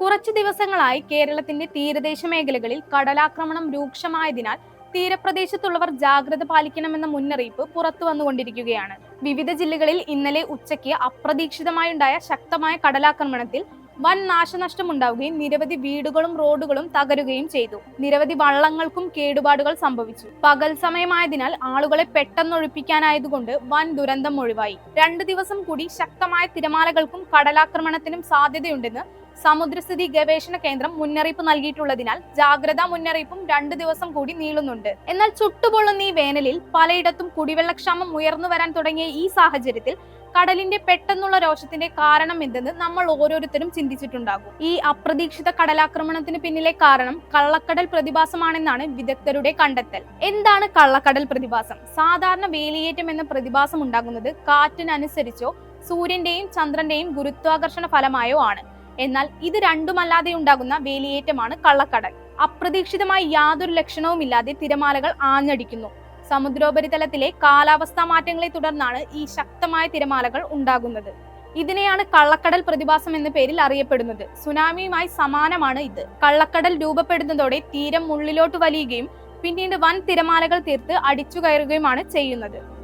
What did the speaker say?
കുറച്ചു ദിവസങ്ങളായി കേരളത്തിന്റെ തീരദേശ മേഖലകളിൽ കടലാക്രമണം രൂക്ഷമായതിനാൽ തീരപ്രദേശത്തുള്ളവർ ജാഗ്രത പാലിക്കണമെന്ന മുന്നറിയിപ്പ് പുറത്തു വന്നുകൊണ്ടിരിക്കുകയാണ്. വിവിധ ജില്ലകളിൽ ഇന്നലെ ഉച്ചയ്ക്ക് അപ്രതീക്ഷിതമായുണ്ടായ ശക്തമായ കടലാക്രമണത്തിൽ വൻ നാശനഷ്ടമുണ്ടാവുകയും നിരവധി വീടുകളും റോഡുകളും തകരുകയും ചെയ്തു. നിരവധി വള്ളങ്ങൾക്കും കേടുപാടുകൾ സംഭവിച്ചു. പകൽ സമയമായതിനാൽ ആളുകളെ പെട്ടെന്നൊഴിപ്പിക്കാനായതുകൊണ്ട് വൻ ദുരന്തം ഒഴിവായി. രണ്ടു ദിവസം കൂടി ശക്തമായ തിരമാലകൾക്കും കടലാക്രമണത്തിനും സാധ്യതയുണ്ടെന്ന് സമുദ്രസ്ഥിതി ഗവേഷണ കേന്ദ്രം മുന്നറിയിപ്പ് നൽകിയിട്ടുള്ളതിനാൽ ജാഗ്രതാ മുന്നറിയിപ്പും രണ്ട് ദിവസം കൂടി നീളുന്നുണ്ട്. എന്നാൽ ചുട്ടുപൊള്ളുന്ന ഈ വേനലിൽ പലയിടത്തും കുടിവെള്ളക്ഷാമം ഉയർന്നു വരാൻ തുടങ്ങിയ ഈ സാഹചര്യത്തിൽ കടലിന്റെ പെട്ടെന്നുള്ള രോഷത്തിന്റെ കാരണം എന്തെന്ന് നമ്മൾ ഓരോരുത്തരും ചിന്തിച്ചിട്ടുണ്ടാകും. ഈ അപ്രതീക്ഷിത കടലാക്രമണത്തിന് പിന്നിലെ കാരണം കള്ളക്കടൽ പ്രതിഭാസമാണെന്നാണ് വിദഗ്ധരുടെ കണ്ടെത്തൽ. എന്താണ് കള്ളക്കടൽ പ്രതിഭാസം? സാധാരണ വേലിയേറ്റം എന്ന പ്രതിഭാസം ഉണ്ടാകുന്നത് കാറ്റിനനുസരിച്ചോ സൂര്യന്റെയും ചന്ദ്രന്റെയും ഗുരുത്വാകർഷണ ഫലമായോ ആണ്. എന്നാൽ ഇത് രണ്ടുമല്ലാതെ ഉണ്ടാകുന്ന വേലിയേറ്റമാണ് കള്ളക്കടൽ. അപ്രതീക്ഷിതമായി യാതൊരു ലക്ഷണവുമില്ലാതെ തിരമാലകൾ ആഞ്ഞടിക്കുന്നു. സമുദ്രോപരിതലത്തിലെ കാലാവസ്ഥാ മാറ്റങ്ങളെ തുടർന്നാണ് ഈ ശക്തമായ തിരമാലകൾ ഉണ്ടാകുന്നത്. ഇതിനെയാണ് കള്ളക്കടൽ പ്രതിഭാസം എന്ന പേരിൽ അറിയപ്പെടുന്നത്. സുനാമിയുമായി സമാനമാണ് ഇത്. കള്ളക്കടൽ രൂപപ്പെടുന്നതോടെ തീരം ഉള്ളിലോട്ട് വലിയുകയും പിന്നീട് വൻ തിരമാലകൾ തീർത്ത് അടിച്ചു കയറുകയുമാണ് ചെയ്യുന്നത്.